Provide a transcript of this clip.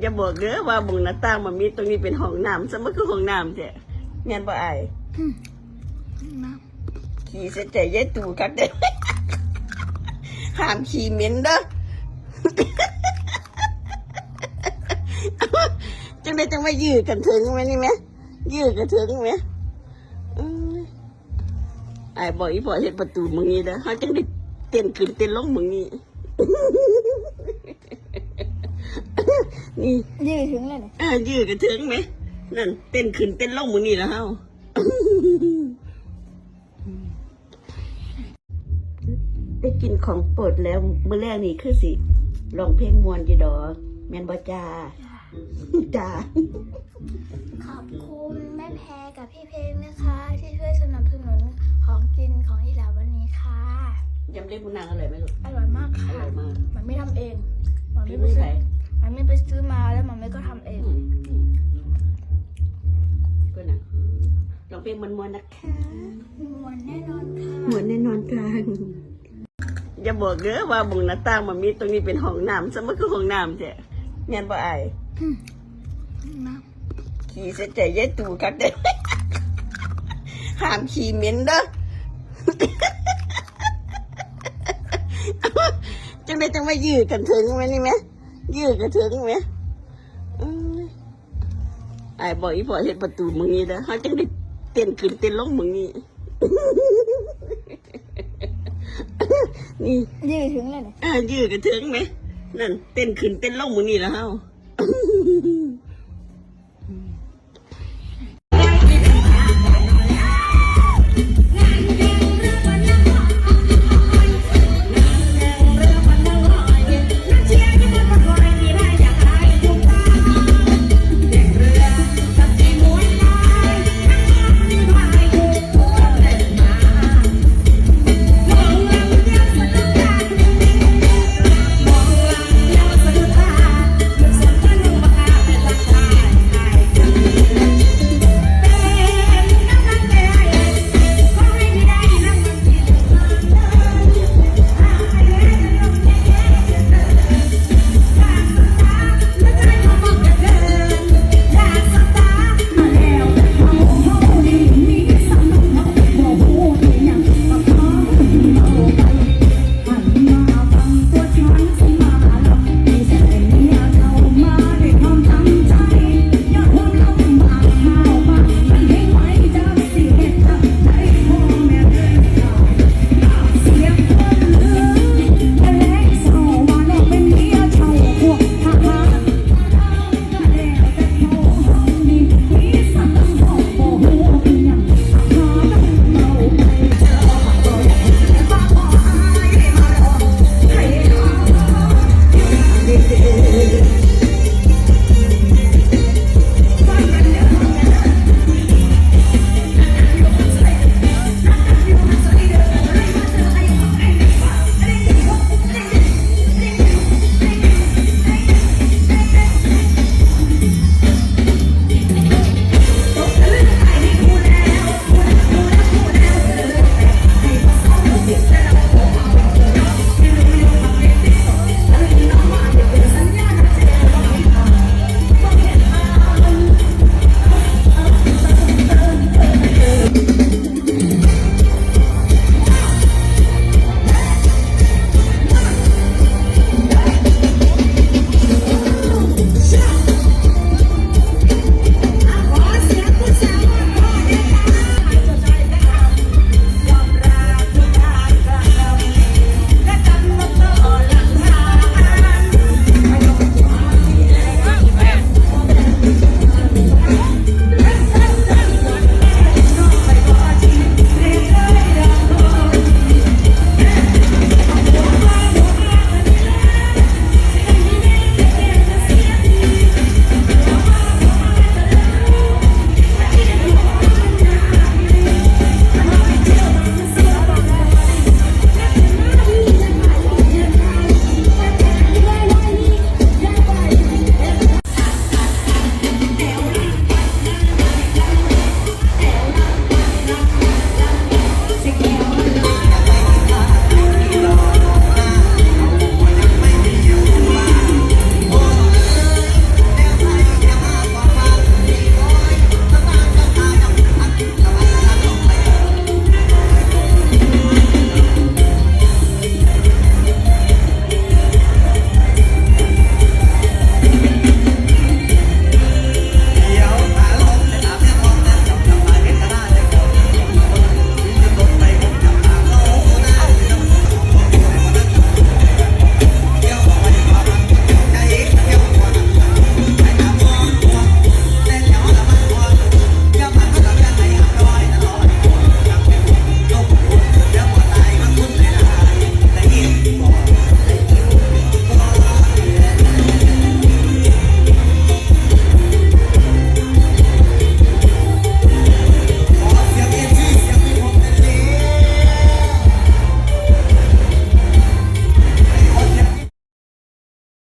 อย่าบอกเด้อว่าบุงหน้าต่างมันมีตรงนี้เป็นห้องน้ำซะมันคือห้องน้ำแท้แม่นบ่อายน้ขี่เสียใจยายตู่คักเด้อห้ามขี่เหม็นเด้อจังได้จังมายื้อกันถึงไหมนี่ไหมยื้อกันถึงไหมอืมอายบอกอีพอเห็นประตูมึงนี่เด้อเขาจังได้เต้นขึ้นเต้นลงมึงนี่ นี่ำยืดถึงเลยเนี่ยอ่ายื้อกันถึงไหมนั่นเต้นขึ้นเต้นลงมึงนี่แล้วเฮาได้กินของโปรดแล้วมื้อแรกนี่คือสิร้องเพลงมวนอยู่ดอกแม่นบ่จ้าจ้าขอบคุณแม่แพรกับพี่เพลงนะคะ ที่ช่วยสนับสนุนของกินของอีหลาวันนี้ค่ะยำเล็บมุนางอร่อยไหมลูกอร่อยมากอค่ะร่อยมากมันไม่ทำเองมันพี่ไม่ไป มือซื้ไผ่อมันไม่ไปซื้อมาแล้วมันไม่ก็ทำเองก็นะลองเพลงมันมวนๆนะคะมวนแน่นอนค่ะมวนแน่นอนค่ะอย่าบอกเด้อว่าบุงหน้าต่างมันมีตรงนี้เป็นห้องน้ำซะมันคือห้องน้ำแท้แม่นบ่อายน้ขี่เสียใจยายตู่คักเด้อห้ามขี่เหม็นเด้อจังได้จังมายื้อกันถึงไหมนี่ไหม ยื้อกันถึงไหมอืมอายบอกอีพอเห็นประตูมึงนี่เด้อเขาจังได้เต้นขึ้นเต้นลงมึงนี่นี่ำยืดถึงเลยเนี่ยอ่ายื้อกันถึงไหมนั่นเต้นขึ้นเต้นลงมึงนี่แล้วเฮา